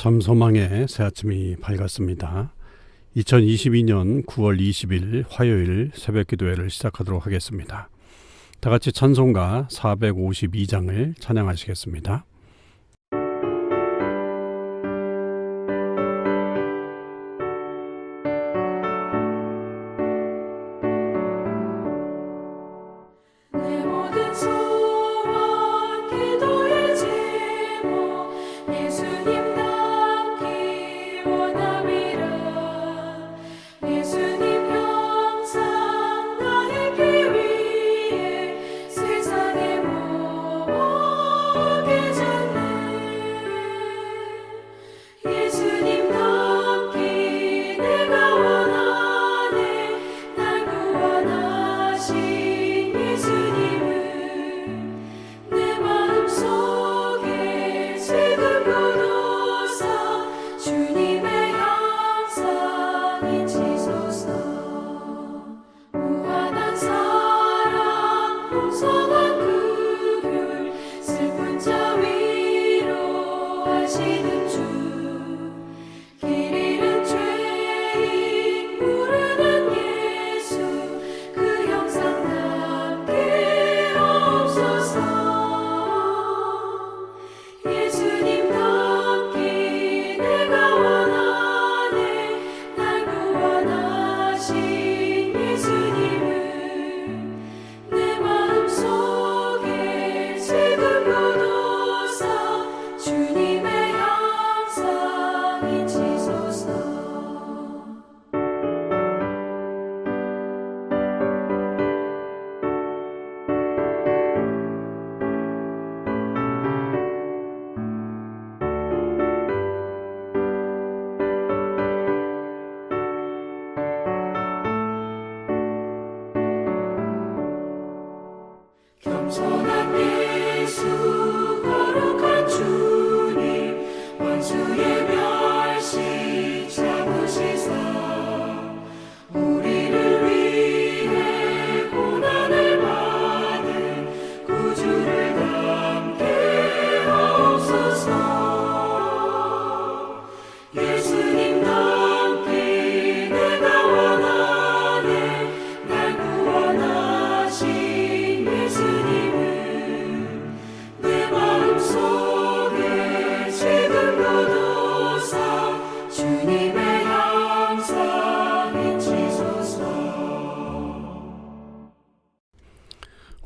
잠소망의 새 아침이 밝았습니다. 2022년 9월 20일 화요일 새벽 기도회를 시작하도록 하겠습니다. 다 같이 찬송가 452장을 찬양하시겠습니다.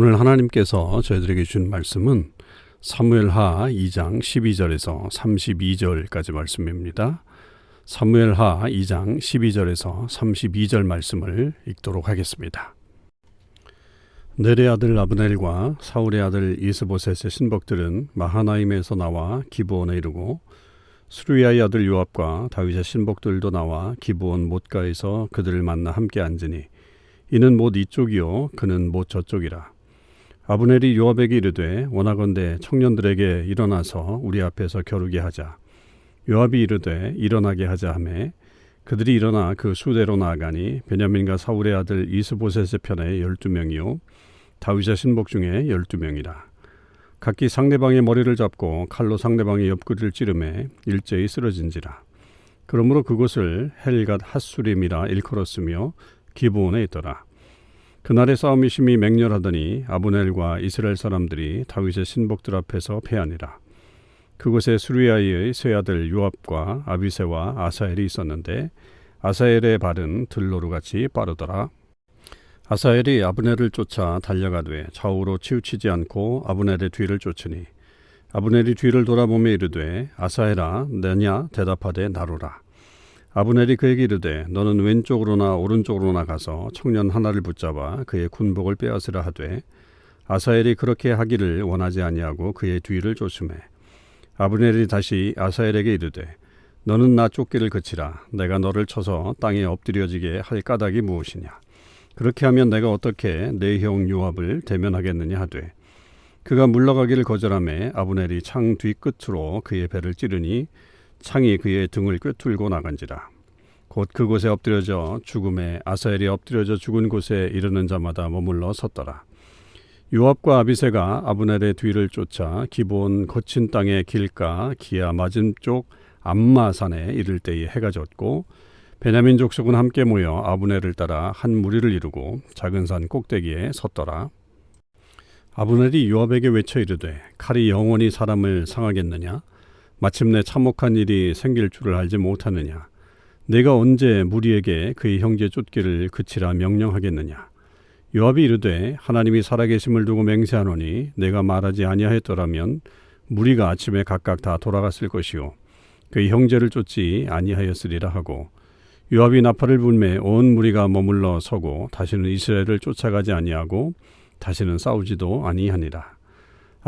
오늘 하나님께서 저희들에게 준 말씀은 사무엘하 2장 12절에서 32절까지 말씀입니다. 사무엘하 2장 12절에서 32절 말씀을 읽도록 하겠습니다. 네레 아들 아브넬과 사울의 아들 이스보셋의 신복들은 마하나임에서 나와 기브온에 이르고 수루야의 아들 요압과 다윗의 신복들도 나와 기브온 못가에서 그들을 만나 함께 앉으니 이는 못 이쪽이요 그는 못 저쪽이라 아브넬이 요압에게 이르되 원하건대 청년들에게 일어나서 우리 앞에서 겨루게 하자. 요압이 이르되 일어나게 하자 하매 그들이 일어나 그 수대로 나아가니 베냐민과 사울의 아들 이스보셋의 편에 열두 명이요 다윗의 신복 중에 열두 명이라. 각기 상대방의 머리를 잡고 칼로 상대방의 옆구리를 찌르매 일제히 쓰러진지라. 그러므로 그곳을 헬갓 핫수림이라 일컬었으며 기브온에 있더라. 그날의 싸움이 심히 맹렬하더니 아브넬과 이스라엘 사람들이 다윗의 신복들 앞에서 패하니라. 그곳에 수리아의 세 아들 요압과 아비세와 아사엘이 있었는데 아사엘의 발은 들로루 같이 빠르더라. 아사엘이 아브넬을 쫓아 달려가되 좌우로 치우치지 않고 아브넬의 뒤를 쫓으니 아브넬이 뒤를 돌아보며 이르되 아사엘아 내냐 대답하되 나로라. 아브넬이 그에게 이르되 너는 왼쪽으로나 오른쪽으로나 가서 청년 하나를 붙잡아 그의 군복을 빼앗으라 하되 아사엘이 그렇게 하기를 원하지 아니하고 그의 뒤를 쫓음에 아브넬이 다시 아사엘에게 이르되 너는 나 쫓기를 그치라. 내가 너를 쳐서 땅에 엎드려지게 할 까닭이 무엇이냐? 그렇게 하면 내가 어떻게 내 형 요압을 대면하겠느냐 하되 그가 물러가기를 거절하매 아브넬이 창 뒤끝으로 그의 배를 찌르니 창이 그의 등을 꿰뚫고 나간지라. 곧 그곳에 엎드려져 죽음에 아사엘이 엎드려져 죽은 곳에 이르는 자마다 머물러 섰더라. 요압과 아비세가 아브넬의 뒤를 쫓아 기본 거친 땅의 길가 기아 맞은쪽 암마산에 이를 때에 해가 졌고 베냐민 족속은 함께 모여 아브넬을 따라 한 무리를 이루고 작은 산 꼭대기에 섰더라. 아브넬이 요압에게 외쳐 이르되 칼이 영원히 사람을 상하겠느냐 마침내 참혹한 일이 생길 줄을 알지 못하느냐? 내가 언제 무리에게 그의 형제 쫓기를 그치라 명령하겠느냐? 요압이 이르되 하나님이 살아계심을 두고 맹세하노니 내가 말하지 아니하였더라면 무리가 아침에 각각 다 돌아갔을 것이요. 그의 형제를 쫓지 아니하였으리라 하고 요압이 나팔을 불매 온 무리가 머물러 서고 다시는 이스라엘을 쫓아가지 아니하고 다시는 싸우지도 아니하니라.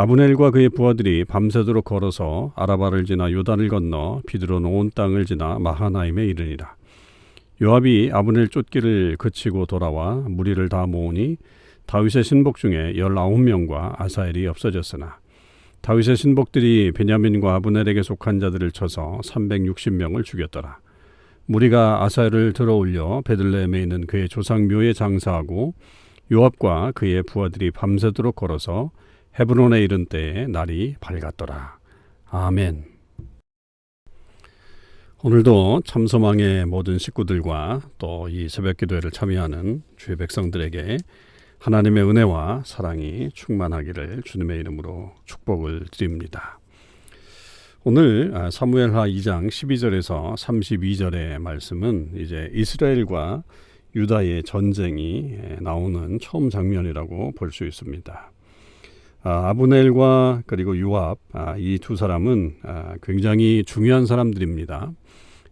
아브넬과 그의 부하들이 밤새도록 걸어서 아라바를 지나 요단을 건너 비드론 온 땅을 지나 마하나임에 이르니라. 요압이 아브넬 쫓기를 그치고 돌아와 무리를 다 모으니 다윗의 신복 중에 열아홉 명과 아사엘이 없어졌으나 다윗의 신복들이 베냐민과 아브넬에게 속한 자들을 쳐서 360명을 죽였더라. 무리가 아사엘을 들어올려 베들레헴에 있는 그의 조상 묘에 장사하고 요압과 그의 부하들이 밤새도록 걸어서 헤브론에 이른 때에 날이 밝았더라. 아멘. 오늘도 참소망의 모든 식구들과 또 이 새벽 기도회를 참여하는 주의 백성들에게 하나님의 은혜와 사랑이 충만하기를 주님의 이름으로 축복을 드립니다. 오늘 아, 사무엘하 2장 12절에서 32절의 말씀은 이제 이스라엘과 유다의 전쟁이 나오는 처음 장면이라고 볼 수 있습니다. 아, 아브넬과 그리고 요압 아, 이두 사람은 아, 굉장히 중요한 사람들입니다.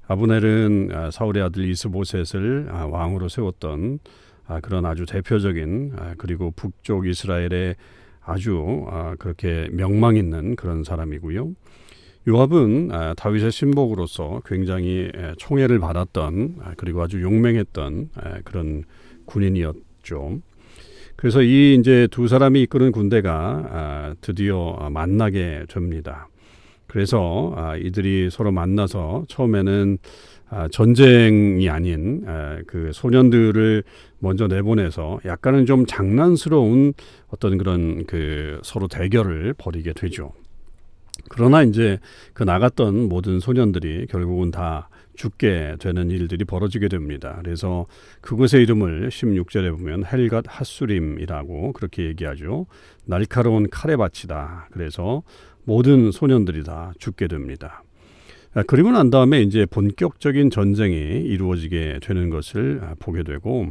아브넬은 아, 사울의 아들 이스보셋을 아, 왕으로 세웠던 아, 그런 아주 대표적인 아, 그리고 북쪽 이스라엘의 아주 아, 그렇게 명망 있는 그런 사람이고요. 요압은 아, 다윗의 신복으로서 굉장히 에, 총애를 받았던 아, 그리고 아주 용맹했던 에, 그런 군인이었죠. 그래서 이 이제 두 사람이 이끄는 군대가 아, 드디어 아, 만나게 됩니다. 그래서 아, 이들이 서로 만나서 처음에는 아, 전쟁이 아닌 아, 그 소년들을 먼저 내보내서 약간은 좀 장난스러운 어떤 그런 그 서로 대결을 벌이게 되죠. 그러나 이제 그 나갔던 모든 소년들이 결국은 다 죽게 되는 일들이 벌어지게 됩니다. 그래서 그곳의 이름을 16절에 보면 헬갓 핫수림이라고 그렇게 얘기하죠. 날카로운 칼의 밭이다. 그래서 모든 소년들이 다 죽게 됩니다. 아, 그리고 난 다음에 이제 본격적인 전쟁이 이루어지게 되는 것을 아, 보게 되고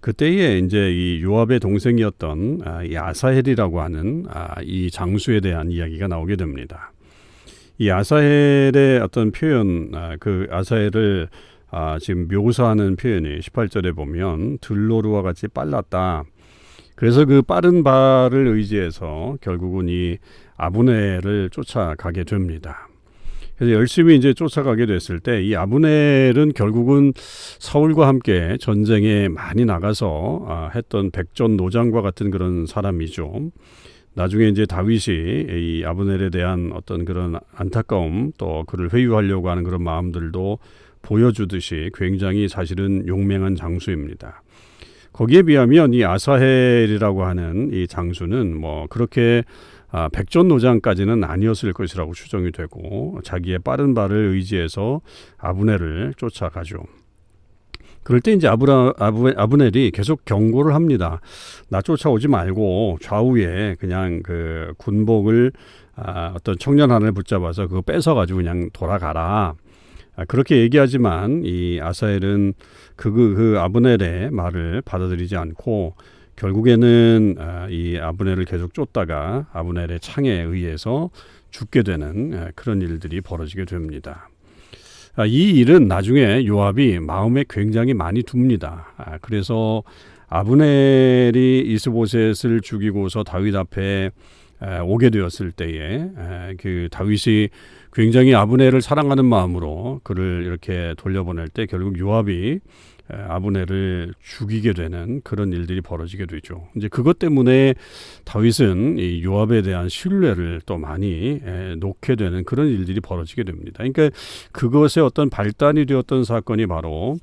그때에 이제 이 요압의 동생이었던 아, 이 아사헬이라고 하는 아, 이 장수에 대한 이야기가 나오게 됩니다. 이 아사헬의 어떤 표현, 아, 그 아사헬을 아, 지금 묘사하는 표현이 18절에 보면 들로루와 같이 빨랐다. 그래서 그 빠른 발을 의지해서 결국은 이 아브넬을 쫓아가게 됩니다. 그래서 열심히 이제 쫓아가게 됐을 때 이 아브넬은 결국은 사울과 함께 전쟁에 많이 나가서 아, 했던 백전 노장과 같은 그런 사람이죠. 나중에 이제 다윗이 이 아브넬에 대한 어떤 그런 안타까움 또 그를 회유하려고 하는 그런 마음들도 보여주듯이 굉장히 사실은 용맹한 장수입니다. 거기에 비하면 이 아사헬이라고 하는 이 장수는 뭐 그렇게 아, 백전노장까지는 아니었을 것이라고 추정이 되고 자기의 빠른 발을 의지해서 아브넬을 쫓아가죠. 그럴 때 이제 아브라, 아브, 아브넬이 계속 경고를 합니다. 나 쫓아오지 말고 좌우에 그냥 그 군복을 아, 어떤 청년 하나를 붙잡아서 그거 뺏어가지고 그냥 돌아가라. 아, 그렇게 얘기하지만 이 아사엘은 그, 그, 그 아브넬의 말을 받아들이지 않고 결국에는 아, 이 아브넬을 계속 쫓다가 아브넬의 창에 의해서 죽게 되는 아, 그런 일들이 벌어지게 됩니다. 아, 이 일은 나중에 요압이 마음에 굉장히 많이 둡니다. 아, 그래서 아브넬이 이스보셋을 죽이고서 다윗 앞에 에, 오게 되었을 때에 에, 그 다윗이 굉장히 아브넬을 사랑하는 마음으로 그를 이렇게 돌려보낼 때 결국 요압이 에, 아브넬을 죽이게 되는 그런 일들이 벌어지게 되죠. 이제 그것 때문에 다윗은 이 요압에 대한 신뢰를 또 많이 에, 놓게 되는 그런 일들이 벌어지게 됩니다. 그러니까 그것의 어떤 발단이 되었던 사건이 바로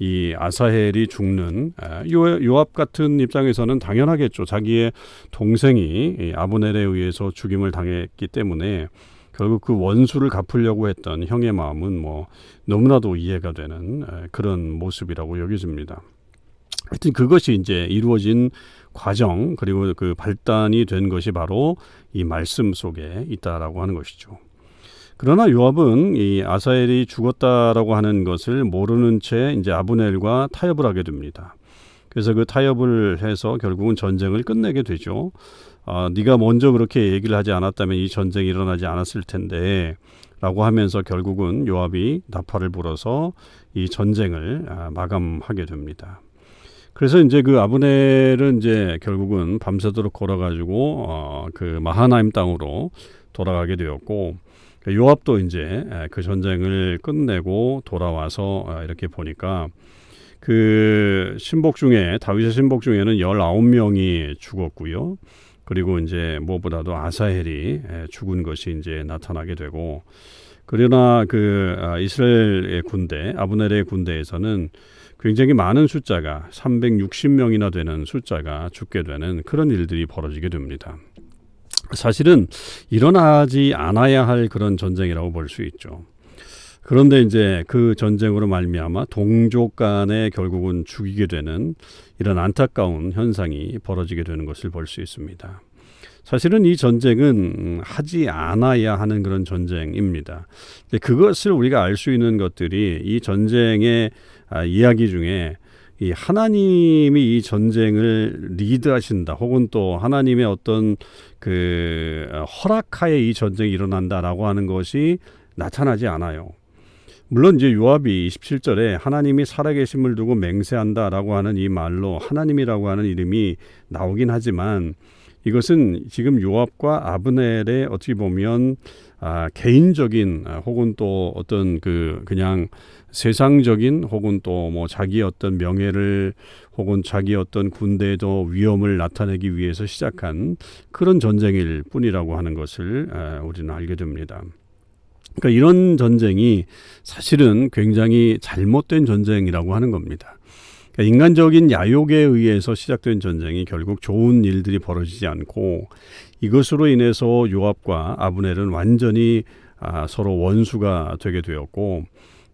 이 아사헬이 죽는 요압 같은 입장에서는 당연하겠죠. 자기의 동생이 이 아브넬에 의해서 죽임을 당했기 때문에 결국 그 원수를 갚으려고 했던 형의 마음은 뭐 너무나도 이해가 되는 에, 그런 모습이라고 여겨집니다. 하여튼 그것이 이제 이루어진 과정 그리고 그 발단이 된 것이 바로 이 말씀 속에 있다라고 하는 것이죠. 그러나 요압은 이 아사엘이 죽었다라고 하는 것을 모르는 채 이제 아브넬과 타협을 하게 됩니다. 그래서 그 타협을 해서 결국은 전쟁을 끝내게 되죠. 아, 네가 먼저 그렇게 얘기를 하지 않았다면 이 전쟁이 일어나지 않았을 텐데 라고 하면서 결국은 요압이 나팔을 불어서 이 전쟁을 아, 마감하게 됩니다. 그래서 이제 그 아브넬은 이제 결국은 밤새도록 걸어가지고 어, 그 마하나임 땅으로 돌아가게 되었고 요압도 이제 그 전쟁을 끝내고 돌아와서 아, 이렇게 보니까 그 신복 중에 다윗의 신복 중에는 19명이 죽었고요. 그리고 이제 무엇보다도 아사헬이 죽은 것이 이제 나타나게 되고 그러나 그 아, 이스라엘의 군대 아브넬의 군대에서는 굉장히 많은 숫자가 360명이나 되는 숫자가 죽게 되는 그런 일들이 벌어지게 됩니다. 사실은 일어나지 않아야 할 그런 전쟁이라고 볼 수 있죠. 그런데 이제 그 전쟁으로 말미암아 동족 간에 결국은 죽이게 되는 이런 안타까운 현상이 벌어지게 되는 것을 볼 수 있습니다. 사실은 이 전쟁은 하지 않아야 하는 그런 전쟁입니다. 그것을 우리가 알 수 있는 것들이 이 전쟁의 아, 이야기 중에 이 하나님이 이 전쟁을 리드하신다 혹은 또 하나님의 어떤 그 허락하에 이 전쟁이 일어난다라고 하는 것이 나타나지 않아요. 물론 이제 요압이 27절에 하나님이 살아계심을 두고 맹세한다라고 하는 이 말로 하나님이라고 하는 이름이 나오긴 하지만 이것은 지금 요압과 아브넬의 어떻게 보면 아, 개인적인 아, 혹은 또 어떤 그 그냥 세상적인 혹은 또 뭐 자기 어떤 명예를 혹은 자기 어떤 군대에도 위험을 나타내기 위해서 시작한 그런 전쟁일 뿐이라고 하는 것을 아, 우리는 알게 됩니다. 그러니까 이런 전쟁이 사실은 굉장히 잘못된 전쟁이라고 하는 겁니다. 그러니까 인간적인 야욕에 의해서 시작된 전쟁이 결국 좋은 일들이 벌어지지 않고 이것으로 인해서 요압과 아브넬은 완전히 아, 서로 원수가 되게 되었고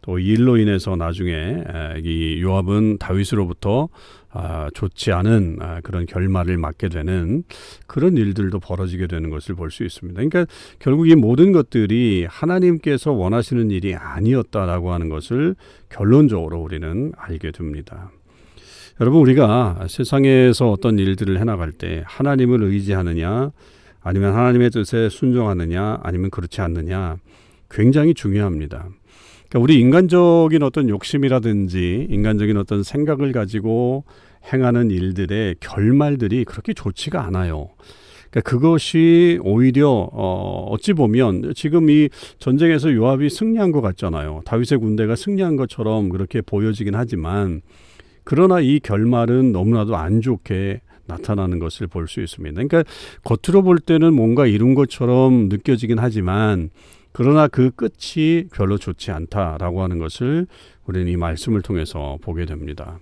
또 이 일로 인해서 나중에 이 요압은 다윗으로부터 아, 좋지 않은 아, 그런 결말을 맞게 되는 그런 일들도 벌어지게 되는 것을 볼 수 있습니다. 그러니까 결국 이 모든 것들이 하나님께서 원하시는 일이 아니었다라고 하는 것을 결론적으로 우리는 알게 됩니다. 여러분 우리가 세상에서 어떤 일들을 해나갈 때 하나님을 의지하느냐 아니면 하나님의 뜻에 순종하느냐 아니면 그렇지 않느냐 굉장히 중요합니다. 그러니까 우리 인간적인 어떤 욕심이라든지 인간적인 어떤 생각을 가지고 행하는 일들의 결말들이 그렇게 좋지가 않아요. 그러니까 그것이 오히려 어 어찌 보면 지금 이 전쟁에서 요압이 승리한 것 같잖아요. 다윗의 군대가 승리한 것처럼 그렇게 보여지긴 하지만 그러나 이 결말은 너무나도 안 좋게 나타나는 것을 볼 수 있습니다. 그러니까 겉으로 볼 때는 뭔가 이룬 것처럼 느껴지긴 하지만 그러나 그 끝이 별로 좋지 않다라고 하는 것을 우리는 이 말씀을 통해서 보게 됩니다.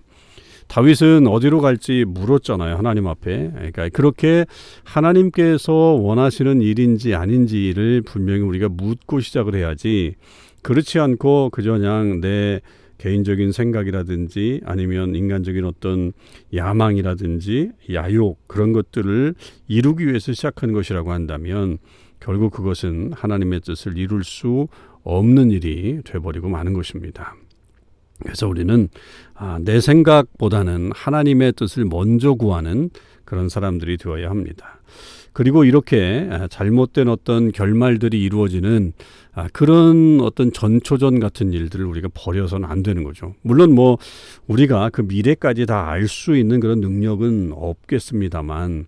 다윗은 어디로 갈지 물었잖아요. 하나님 앞에. 그러니까 그렇게 하나님께서 원하시는 일인지 아닌지를 분명히 우리가 묻고 시작을 해야지 그렇지 않고 그저 그냥 내 개인적인 생각이라든지 아니면 인간적인 어떤 야망이라든지 야욕 그런 것들을 이루기 위해서 시작한 것이라고 한다면 결국 그것은 하나님의 뜻을 이룰 수 없는 일이 돼버리고 마는 것입니다. 그래서 우리는 아, 내 생각보다는 하나님의 뜻을 먼저 구하는 그런 사람들이 되어야 합니다. 그리고 이렇게 잘못된 어떤 결말들이 이루어지는 아, 그런 어떤 전초전 같은 일들을 우리가 버려서는 안 되는 거죠. 물론 뭐 우리가 그 미래까지 다 알 수 있는 그런 능력은 없겠습니다만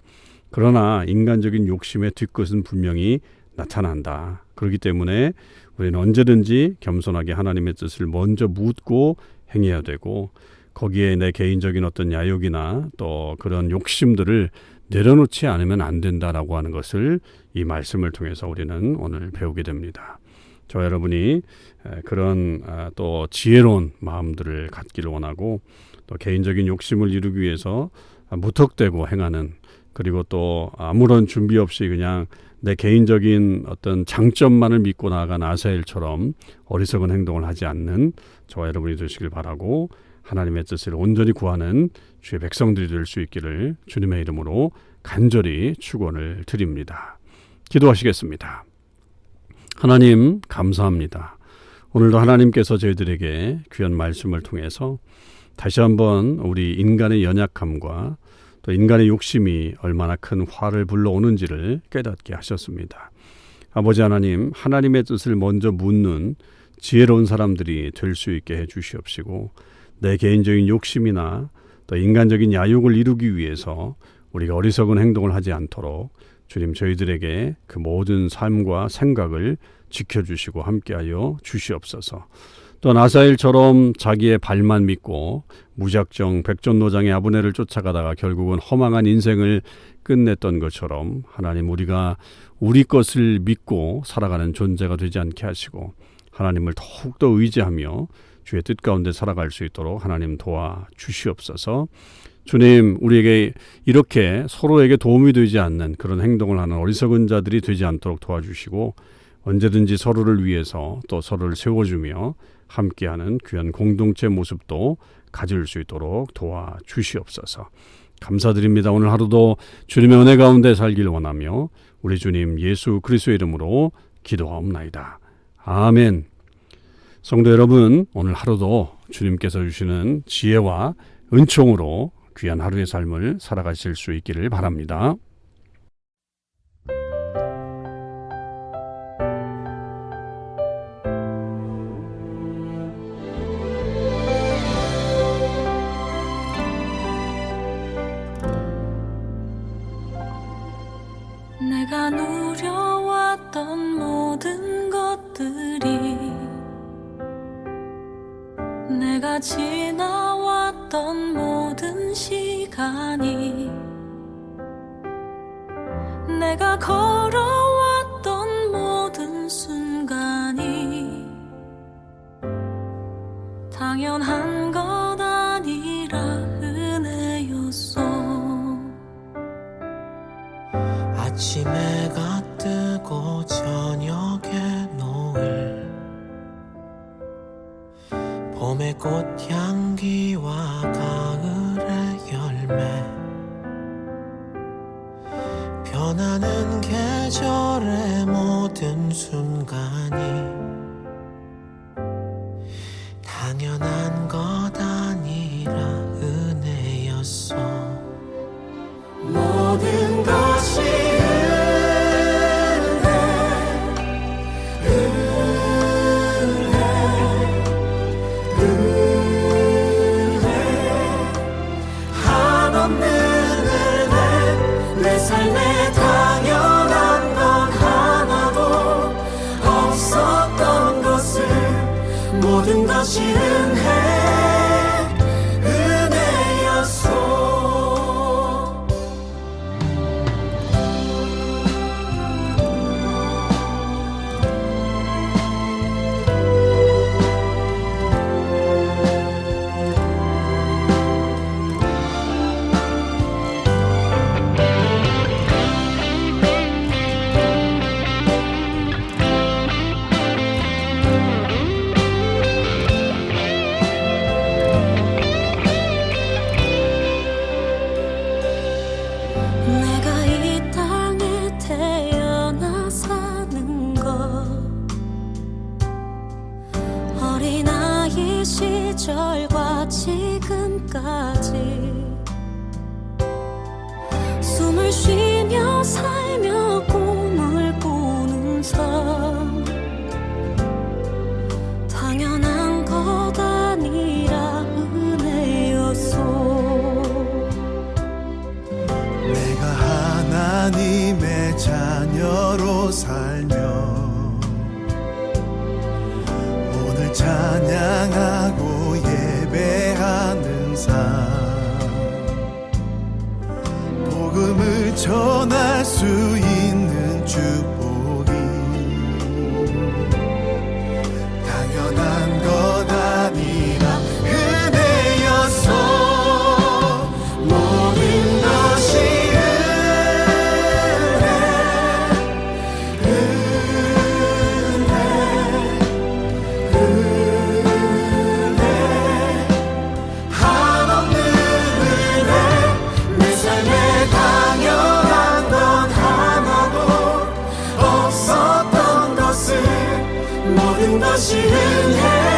그러나 인간적인 욕심의 뒤끝은 분명히 나타난다. 그렇기 때문에 우리는 언제든지 겸손하게 하나님의 뜻을 먼저 묻고 행해야 되고 거기에 내 개인적인 어떤 야욕이나 또 그런 욕심들을 내려놓지 않으면 안 된다라고 하는 것을 이 말씀을 통해서 우리는 오늘 배우게 됩니다. 저 여러분이 그런 아, 또 지혜로운 마음들을 갖기를 원하고 또 개인적인 욕심을 이루기 위해서 무턱대고 행하는 그리고 또 아무런 준비 없이 그냥 내 개인적인 어떤 장점만을 믿고 나아간 아사엘처럼 어리석은 행동을 하지 않는 저와 여러분이 되시길 바라고 하나님의 뜻을 온전히 구하는 주의 백성들이 될 수 있기를 주님의 이름으로 간절히 축원을 드립니다. 기도하시겠습니다. 하나님 감사합니다. 오늘도 하나님께서 저희들에게 귀한 말씀을 통해서 다시 한번 우리 인간의 연약함과 또 인간의 욕심이 얼마나 큰 화를 불러오는지를 깨닫게 하셨습니다. 아버지 하나님, 하나님의 뜻을 먼저 묻는 지혜로운 사람들이 될 수 있게 해 주시옵시고 내 개인적인 욕심이나 또 인간적인 야욕을 이루기 위해서 우리가 어리석은 행동을 하지 않도록 주님 저희들에게 그 모든 삶과 생각을 지켜주시고 함께하여 주시옵소서. 또 나사일처럼 자기의 발만 믿고 무작정 백전노장의 아브네를 쫓아가다가 결국은 허망한 인생을 끝냈던 것처럼 하나님 우리가 우리 것을 믿고 살아가는 존재가 되지 않게 하시고 하나님을 더욱더 의지하며 주의 뜻 가운데 살아갈 수 있도록 하나님 도와 주시옵소서. 주님, 우리에게 이렇게 서로에게 도움이 되지 않는 그런 행동을 하는 어리석은 자들이 되지 않도록 도와주시고 언제든지 서로를 위해서 또 서로를 세워주며 함께하는 귀한 공동체 모습도 가질 수 있도록 도와 주시옵소서. 감사드립니다. 오늘 하루도 주님의 은혜 가운데 살길 원하며 우리 주님 예수 그리스도의 이름으로 기도하옵나이다. 아멘. 성도 여러분, 오늘 하루도 주님께서 주시는 지혜와 은총으로 귀한 하루의 삶을 살아가실 수 있기를 바랍니다. 아침 해가 뜨고 저녁에 노을. 봄의 꽃향기와 가을의 열매. 변하는 계절의 자녀 모든 것이 은혜